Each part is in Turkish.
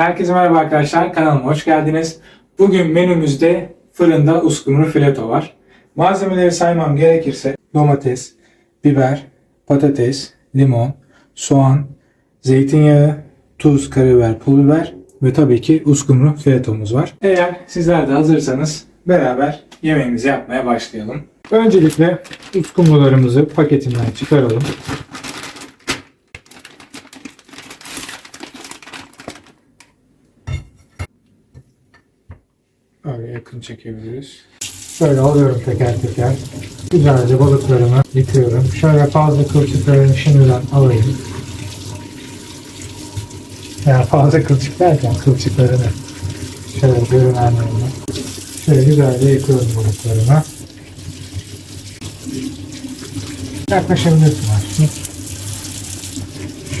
Herkese merhaba arkadaşlar, kanalıma hoş geldiniz. Bugün menümüzde fırında uskumru fileto var. Malzemeleri saymam gerekirse domates, biber, patates, limon, soğan, zeytinyağı, tuz, karabiber, pul biber ve tabii ki uskumru filetomuz var. Eğer sizler de hazırsanız beraber yemeğimizi yapmaya başlayalım. Öncelikle uskumrularımızı paketinden çıkaralım. Böyle yakın çekebiliriz. Şöyle alıyorum teker teker. Güzelce balıklarımı yıkıyorum. Şöyle fazla kılçıklarını şimdiden alayım. Yani fazla kılçık derken kılçıklarını şöyle görünenlerini. Şöyle güzelce yıkıyorum balıklarımı. Yaklaşabilirsin aslında.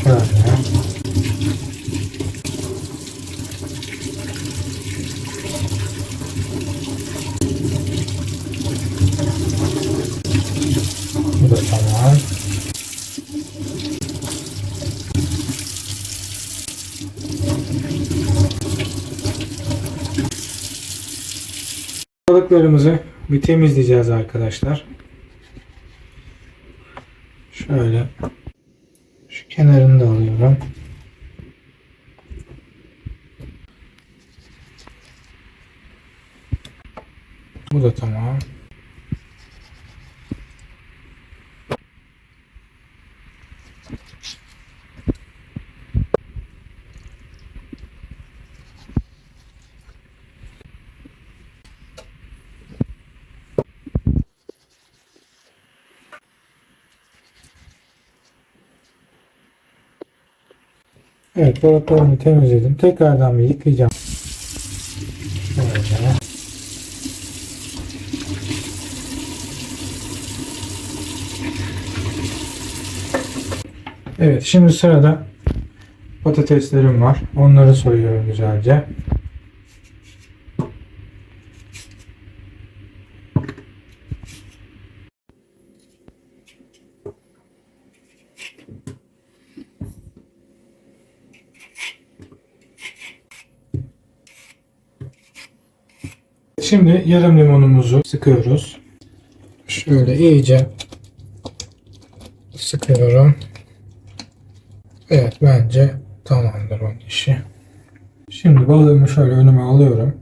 Şöyle. Bu da tamam. Balıklarımızı bir temizleyeceğiz arkadaşlar. Şöyle şu kenarını da alıyorum. Bu da tamam. Evet balıklarımı temizledim. Tekrardan bir yıkayacağım. Şöyle. Evet şimdi sırada patateslerim var. Onları soyuyorum güzelce. Şimdi yarım limonumuzu sıkıyoruz. Şöyle iyice sıkıyorum. Evet bence tamamdır onun işi. Şimdi balığımı şöyle önüme alıyorum.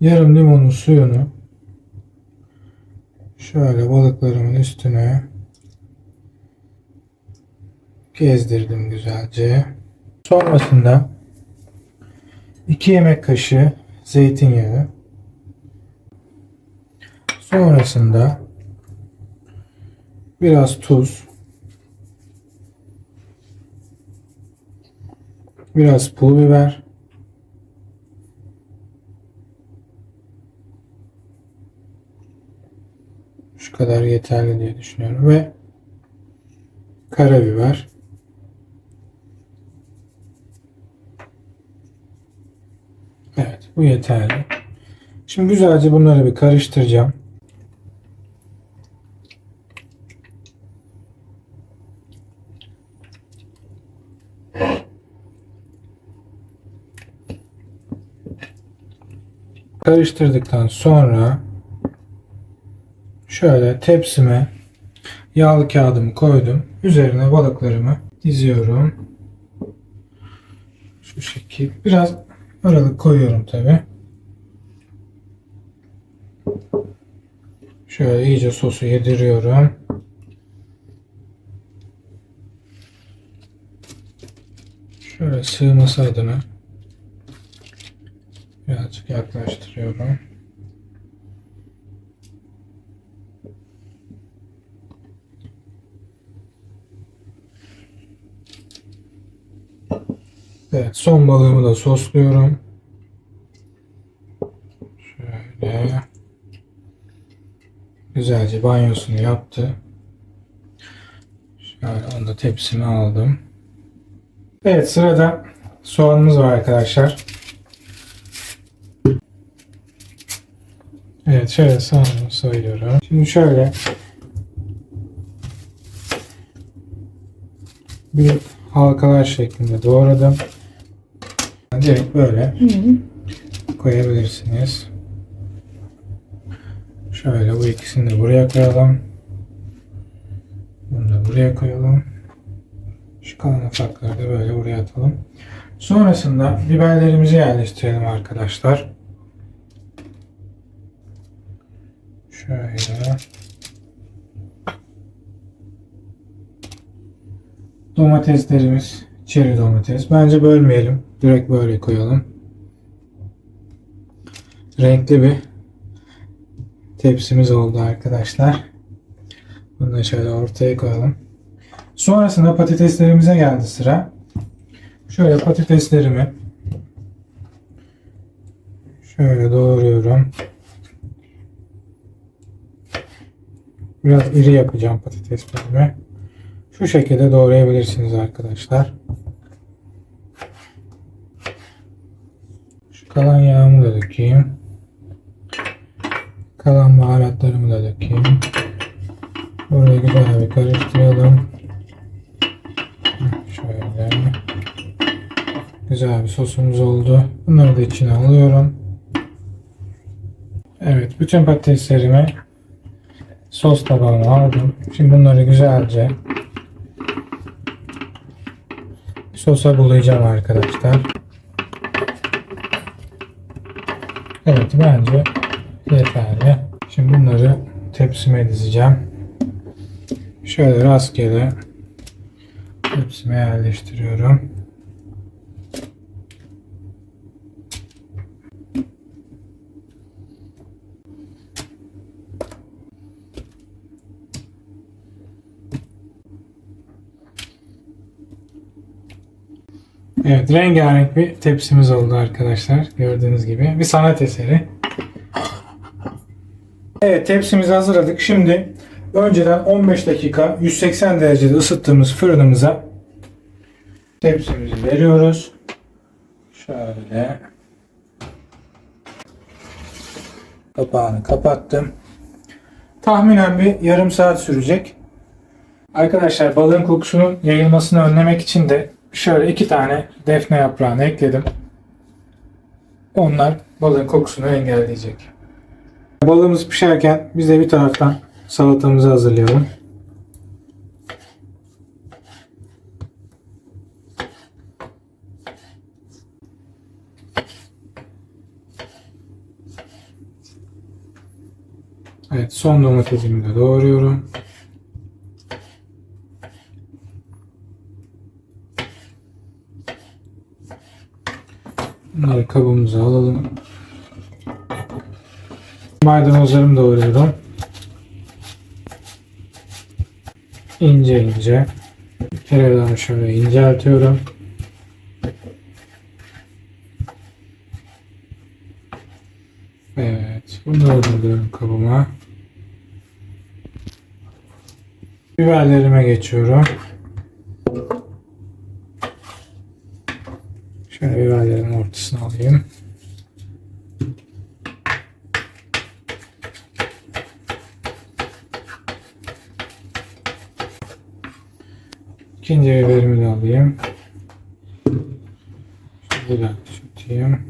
Yarım limonun suyunu şöyle balıklarımın üstüne gezdirdim güzelce. Sonrasında 2 yemek kaşığı zeytinyağı. Sonrasında biraz tuz. Biraz pul biber. Şu kadar yeterli diye düşünüyorum ve karabiber. Evet, bu yeterli. Şimdi güzelce bunları bir karıştıracağım. Karıştırdıktan sonra şöyle tepsime yağlı kağıdımı koydum. Üzerine balıklarımı diziyorum. Şu şekil. Biraz aralık koyuyorum tabi. Şöyle iyice sosu yediriyorum. Şöyle sığması adına birazcık yaklaştırıyorum. Evet, son balığımı da sosluyorum. Şöyle. Güzelce banyosunu yaptı. Şöyle onu da tepsime aldım. Evet sırada soğanımız var arkadaşlar. Evet şöyle soğanımı soyuyorum. Şimdi şöyle bir halkalar şeklinde doğradım. Direkt böyle koyabilirsiniz. Şöyle bu ikisini de buraya koyalım. Bunu da buraya koyalım. Şu kalan ufakları da böyle buraya atalım. Sonrasında biberlerimizi yerleştirelim arkadaşlar. Şöyle. Domateslerimiz çeri domates. Bence bölmeyelim. Direkt böyle koyalım. Renkli bir tepsimiz oldu arkadaşlar. Bunu da şöyle ortaya koyalım. Sonrasında patateslerimize geldi sıra. Şöyle patateslerimi şöyle doğruyorum. Biraz iri yapacağım patateslerimi. Şu şekilde doğrayabilirsiniz arkadaşlar. Şu kalan yağımı da dökeyim. Kalan baharatlarımı da dökeyim. Burayı güzel bir karıştıralım. Şöyle. Güzel bir sosumuz oldu. Bunları da içine alıyorum. Evet, bütün patateslerimi sos tabağına aldım. Şimdi bunları güzelce sosa bulayacağım arkadaşlar. Evet, bence yeterli. Şimdi bunları tepsime dizeceğim. Şöyle rastgele tepsime yerleştiriyorum. Evet, rengarenk bir tepsimiz oldu arkadaşlar. Gördüğünüz gibi. Bir sanat eseri. Evet, tepsimizi hazırladık. Şimdi önceden 15 dakika 180 derecede ısıttığımız fırınımıza tepsimizi veriyoruz. Şöyle. Kapağını kapattım. Tahminen bir yarım saat sürecek. Arkadaşlar balığın kokusunun yayılmasını önlemek için de şöyle iki tane defne yaprağını ekledim. Onlar balığın kokusunu engelleyecek. Balığımız pişerken biz de bir taraftan salatamızı hazırlayalım. Evet son domatesimi de doğruyorum. Bunları kabımıza alalım. Maydanozlarımı doğruyorum. İnce ince. Tereyağını şöyle inceltiyorum. Evet. Bunları dolduruyorum kabıma. Biberlerime geçiyorum. Şöyle biberlerimin ortasına alayım. İkinci biberimi de alayım. Şöyle de tutayım.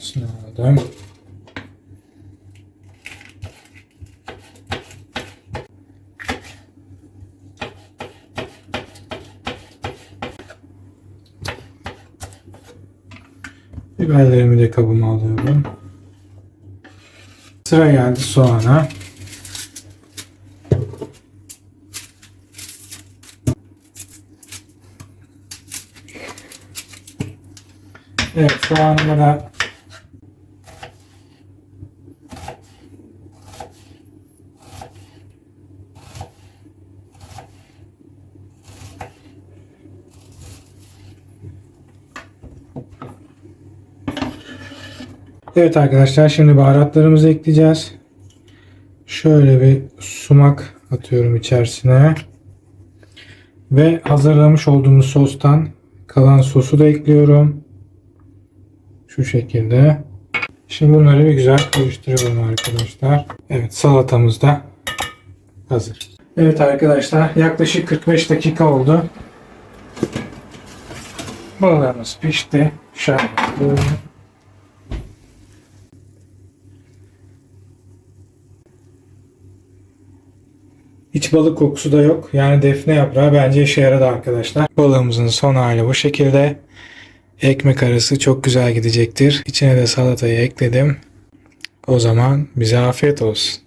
Şöyle aldım. Biberlerimi de kabıma alıyorum. Sıra geldi soğana. Evet soğanımı da Evet arkadaşlar şimdi baharatlarımızı ekleyeceğiz. Şöyle bir sumak atıyorum içerisine. Ve hazırlamış olduğumuz sostan kalan sosu da ekliyorum. Şu şekilde. Şimdi bunları bir güzel karıştıralım arkadaşlar. Evet salatamız da hazır. Evet arkadaşlar yaklaşık 45 dakika oldu. Balığımız pişti. Şöyle. Hiç balık kokusu da yok. Yani defne yaprağı bence işe yaradı arkadaşlar. Balığımızın son hali bu şekilde. Ekmek arası çok güzel gidecektir. İçine de salatayı ekledim. O zaman bize afiyet olsun.